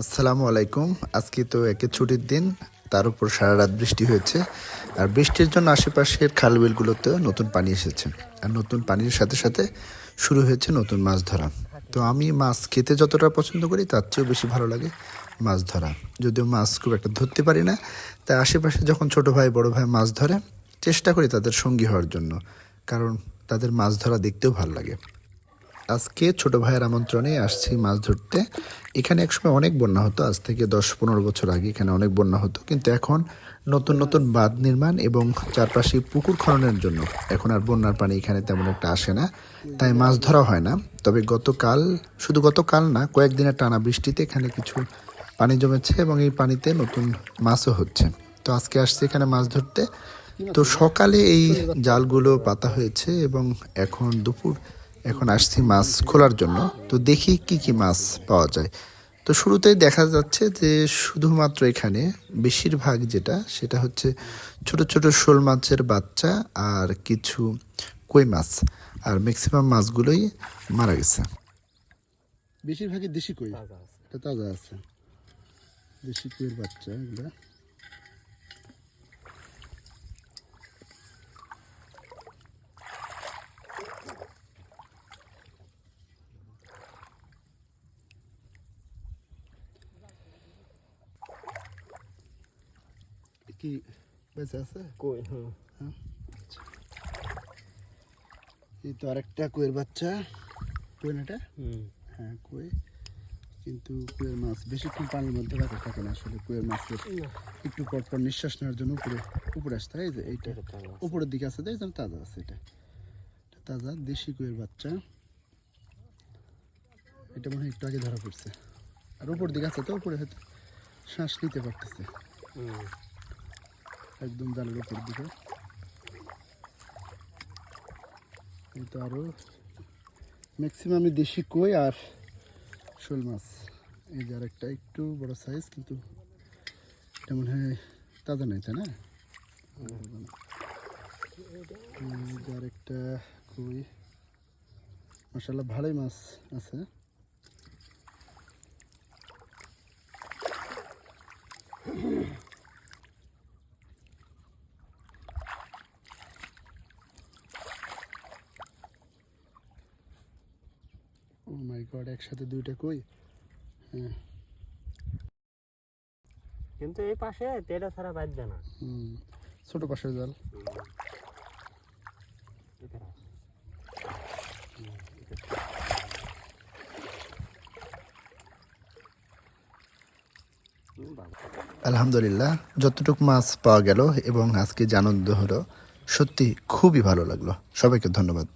আসসালামু আলাইকুম। আজকে তো একে ছুটির দিন, তার উপর সারা রাত বৃষ্টি হয়েছে। আর বৃষ্টির জন্য আশেপাশের খালবিলগুলোতে নতুন পানি এসেছে। আর নতুন পানির সাথে সাথে শুরু হয়েছে নতুন মাছ ধরা। তো আমি মাছ খেতে যতটা পছন্দ করি, তার চেয়েও বেশি ভালো লাগে মাছ ধরা। যদিও মাছ খুব একটা ধরতে পারি না, তাই আশেপাশে যখন ছোট ভাই, বড় ভাই মাছ ধরে, চেষ্টা করি তাদের সঙ্গী হওয়ার জন্য। কারণ তাদের মাছ ধরা দেখতেও ভালো লাগে। আজকে ছোট ভাইয়ের আমন্ত্রণে আসছি মাছ ধরতে। এখানে একসময় অনেক বন্যা হতো, আজ থেকে দশ পনেরো বছর আগে এখানে অনেক বন্যা হতো। কিন্তু এখন নতুন নতুন বাঁধ নির্মাণ এবং চারপাশে পুকুর খননের জন্য এখন আর বন্যার পানি এখানে তেমন একটা আসে না। তাই মাছ ধরা হয় না। তবে গতকাল, শুধু গতকাল না, কয়েকদিনের টানা বৃষ্টিতে এখানে কিছু পানি জমেছে এবং এই পানিতে নতুন মাছও হচ্ছে। তো আজকে আসছে এখানে মাছ ধরতে। তো সকালে এই জালগুলো পাতা হয়েছে এবং এখন দুপুর এখন আসছি মাছ খোলার জন্য। তো দেখি কি কি মাছ পাওয়া যায়। তো শুরুতেই দেখা যাচ্ছে যে শুধুমাত্র এখানে বেশিরভাগ যেটা, সেটা হচ্ছে ছোট ছোট শোল মাছের বাচ্চা আর কিছু কই মাছ। আর ম্যাক্সিমাম মাছগুলোই মারা গেছে। বেশিরভাগই দেশি কই? তাজা আছে। দেশি কইয়ের বাচ্চা এগুলা। কি বেঁচে আছে? কই? হ্যাঁ। এই তো আরেকটা কুয়ের বাচ্চা। কুয়ে না এটা? হ্যাঁ কুয়ে। কিন্তু কুয়ের মাছ বেশিক্ষণ পানির মধ্যে রাখা থাকে না আসলে কুয়ের মাছের। একটু পর পর নিঃশ্বাস নেওয়ার জন্য উপরে উপরে আসতে হয় এই যে এইটা। উপরের দিকে আছে তাই তাজা আছে এটা। এটা তাজা দেশি কুয়ের বাচ্চা। এটা মনে হয় একটু আগে ধরা পড়ছে। আর উপর দিকে আছে তো উপরে হয়তো শ্বাস নিতে পারতেছে। হুম। একদম জালের উপর দিকে। কিন্তু আরও ম্যাক্সিমামই দেশি কই আর শোল মাছ। এই যে আরেকটা একটু বড় সাইজ কিন্তু এটা মনে হয় তাজা নাই, তাই না? আরেকটা কই। মাসাল্লাহ ভালোই মাছ আছে। ও মাই গড একসাথে দুইটা কই? হ্যাঁ। কিন্তু এই পাশে তেটা ছাড়া বাঁধবে না। হুম ছোট পাশের জাল। আলহামদুলিল্লাহ যতটুকু মাছ পাওয়া গেল এবং আজকে যে আনন্দ হলো সত্যি খুবই ভালো লাগল। সবাইকে ধন্যবাদ।